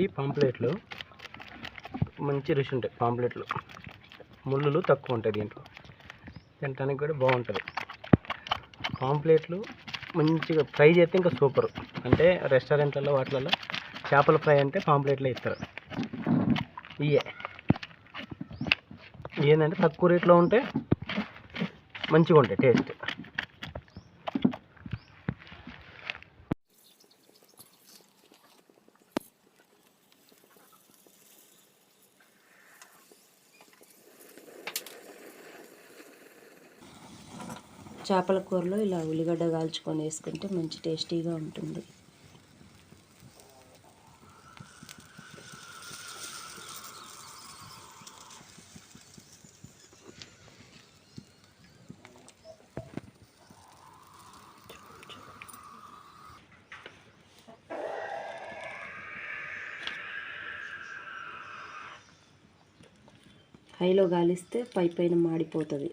ఈ పాంప్లెట్లు మంచి రుచి ఉంటాయి పాంప్లెట్లు. ముళ్ళులు తక్కువ ఉంటాయి దీంట్లో. తినడానికి కూడా బాగుంటుంది. పాంప్లెట్లు మంచిగా ఫ్రై చేస్తే ఇంకా సూపర్. అంటే రెస్టారెంట్లలో వాటిలలో చేపల ఫ్రై అంటే పాంప్లెట్లో ఇస్తారు. ఇవే ఏంటంటే తక్కువ రేట్లో ఉంటే మంచిగా ఉంటాయి టేస్ట్. చేపల కూరలో ఇలా ఉల్లిగడ్డ కాల్చుకొని వేసుకుంటే మంచి టేస్టీగా ఉంటుంది. హైలో గాలిస్తే పై పైన మాడిపోతుంది.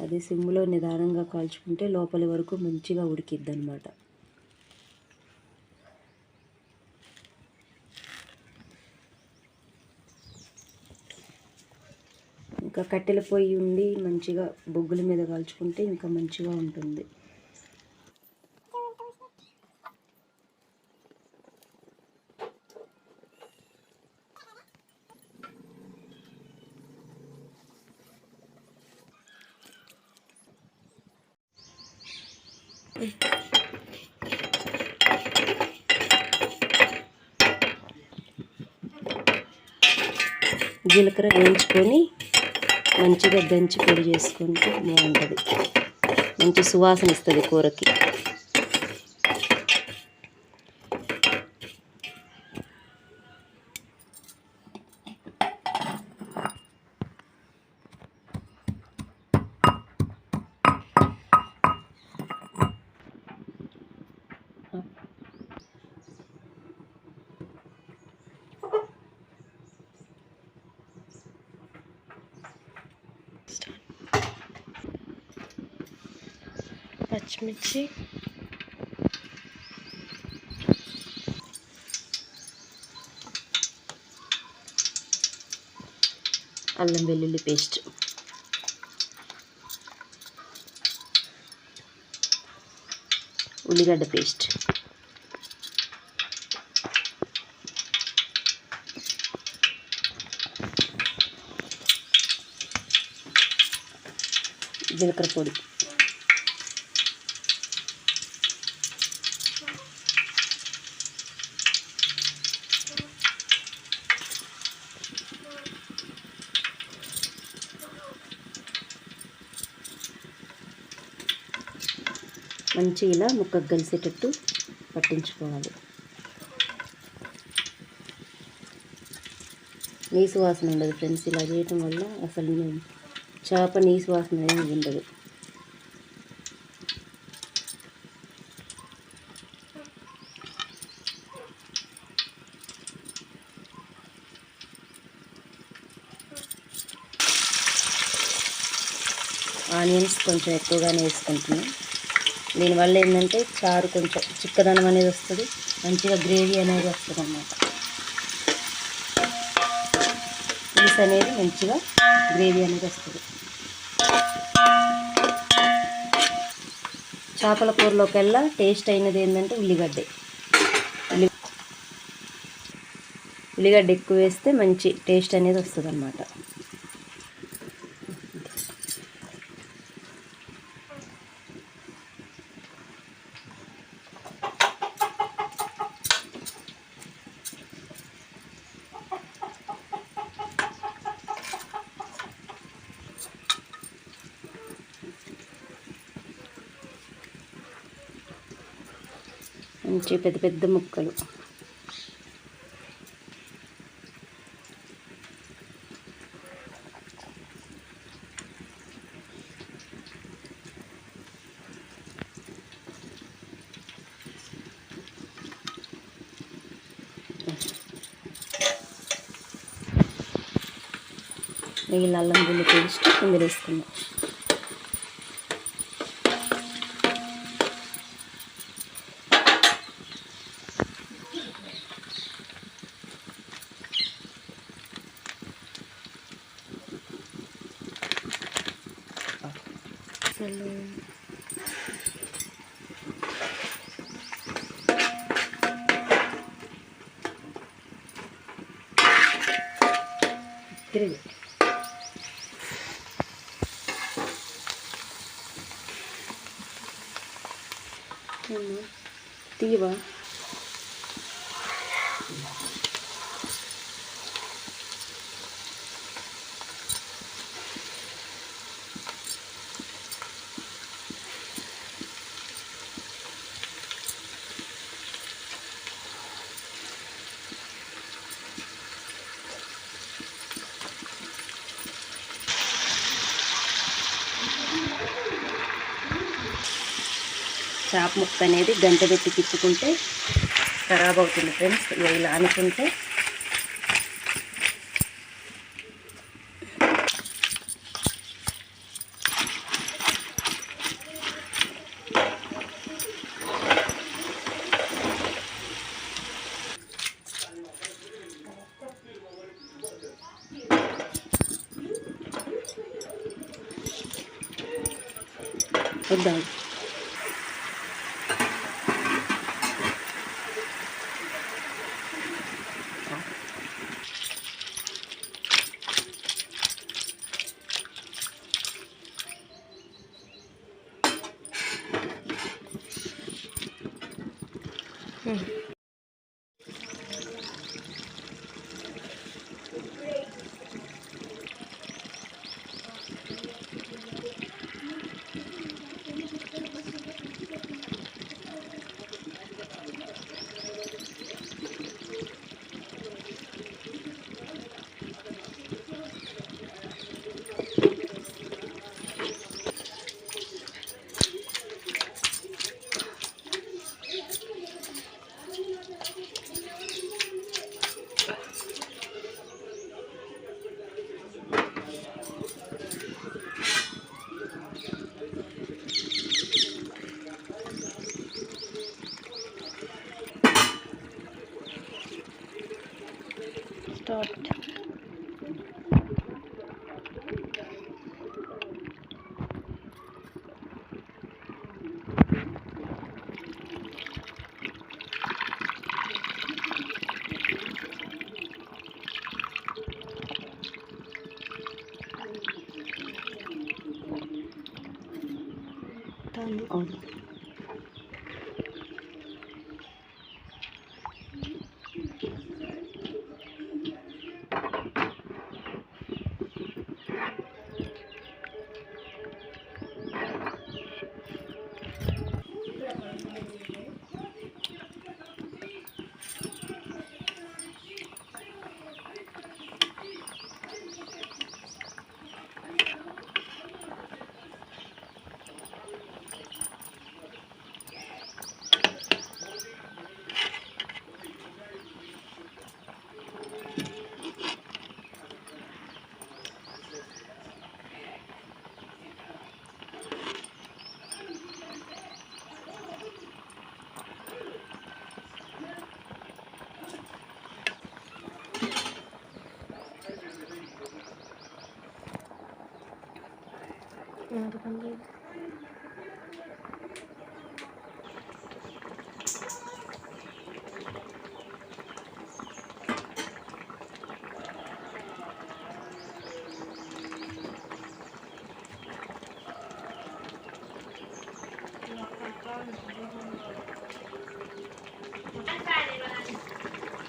అది సిమ్లో నిదానంగా కాల్చుకుంటే లోపలి వరకు మంచిగా ఉడికిద్ది అనమాట ఇంకా కట్టెల పొయ్యి ఉండి మంచిగా బొగ్గుల మీద కాల్చుకుంటే ఇంకా మంచిగా ఉంటుంది. జీలకర్ర వేయించుకొని మంచిగా దంచి పొడి చేసుకుంటే బాగుంటుంది. మంచి సువాసన ఇస్తుంది కూరకి. పచ్చిమిర్చి. అల్లం వెల్లుల్లి పేస్ట్. ఉల్లిగడ్డ పేస్ట్. జీలకర్ర పొడి. మంచి ఇలా ముక్కకు కలిసేటట్టు పట్టించుకోవాలి. నీసు వాసన ఉండదు ఫ్రెండ్స్ ఇలా చేయటం వల్ల అసలు నేను చేప నీసు వాసన అనేది ఉండదు. ఆనియన్స్ కొంచెం ఎక్కువగానే వేసుకుంటున్నాను. దీనివల్ల ఏంటంటే చారు కొంచెం చిక్కదనం అనేది వస్తుంది మంచిగా గ్రేవీ అనేది వస్తుంది అన్నమాట పులుసు అనేది మంచిగా గ్రేవీ అనేది వస్తుంది. చేపల కూరలోకెల్లా టేస్ట్ అయినది ఏంటంటే ఉల్లిగడ్డ. ఉల్లి ఉల్లిగడ్డ ఎక్కువ వేస్తే మంచి టేస్ట్ అనేది వస్తుంది అన్నమాట మంచి పెద్ద పెద్ద ముక్కలు. మిగిలిన అల్లం గుళ్ళు పేస్ట్ ఇందులో వేసుకుందాం. திருவி தீவா. చాప ముక్క అనేది గంట పెట్టి తిప్పుకుంటే ఖరాబ్ అవుతుంది ఫ్రెండ్స్. ఇలా అనుకుంటే వద్దాం Mm-hmm. on.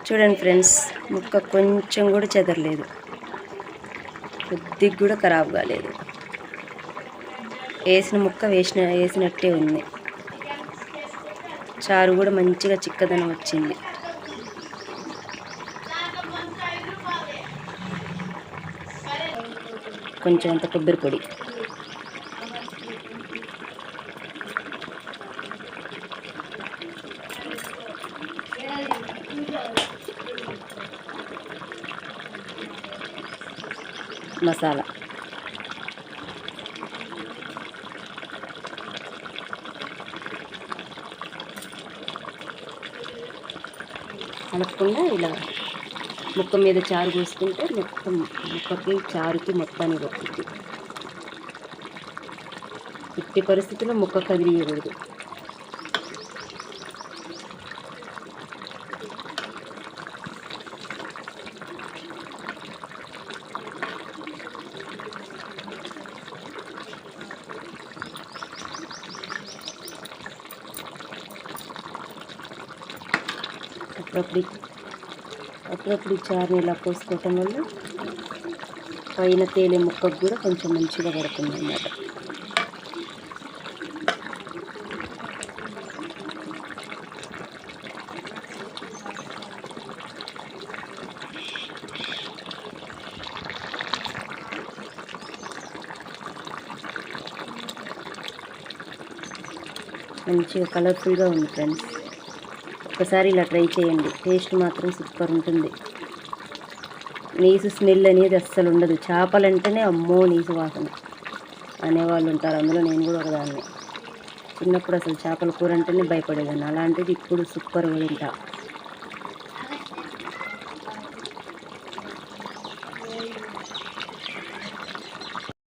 చూడండి ఫ్రెండ్స్ ముక్క కొంచెం కూడా చెదరలేదు. కొద్దిగా కూడా ఖరాబ్ కాలేదు. వేసిన ముక్క వేసిన వేసినట్టే ఉంది. చారు కూడా మంచిగా చిక్కదనం వచ్చింది. కొంచెం అంత కొబ్బరి పొడి. మసాలా. కలపకుండా ఇలా ముక్క మీద చారు పోసుకుంటే మొత్తం ముక్కకి చారుకి మొత్తానికి పట్టుద్ది ఇట్టి పరిస్థితుల్లో ముక్క కదిలియకూడదు. అప్పుడప్పుడు అప్పుడప్పుడు చారుని ఇలా పోసుకోవటం వల్ల పైన తేలే ముక్కకు కూడా కొంచెం మంచిగా పడుతుంది అన్నమాట. మంచిగా కలర్ఫుల్గా ఉంది ఫ్రెండ్స్ ఒకసారి ఇలా ట్రై చేయండి. టేస్ట్ మాత్రం సూపర్ ఉంటుంది. నీసు స్మెల్ అనేది అస్సలు ఉండదు. చేపలంటేనే అమ్మో నీసు వాసన అనేవాళ్ళు ఉంటారు. అందులో నేను కూడా ఒకదాన్ని. చిన్నప్పుడు అసలు చేపల కూర అంటేనే భయపడేదాన్ని. అలాంటిది ఇప్పుడు సూపర్గా తింటా.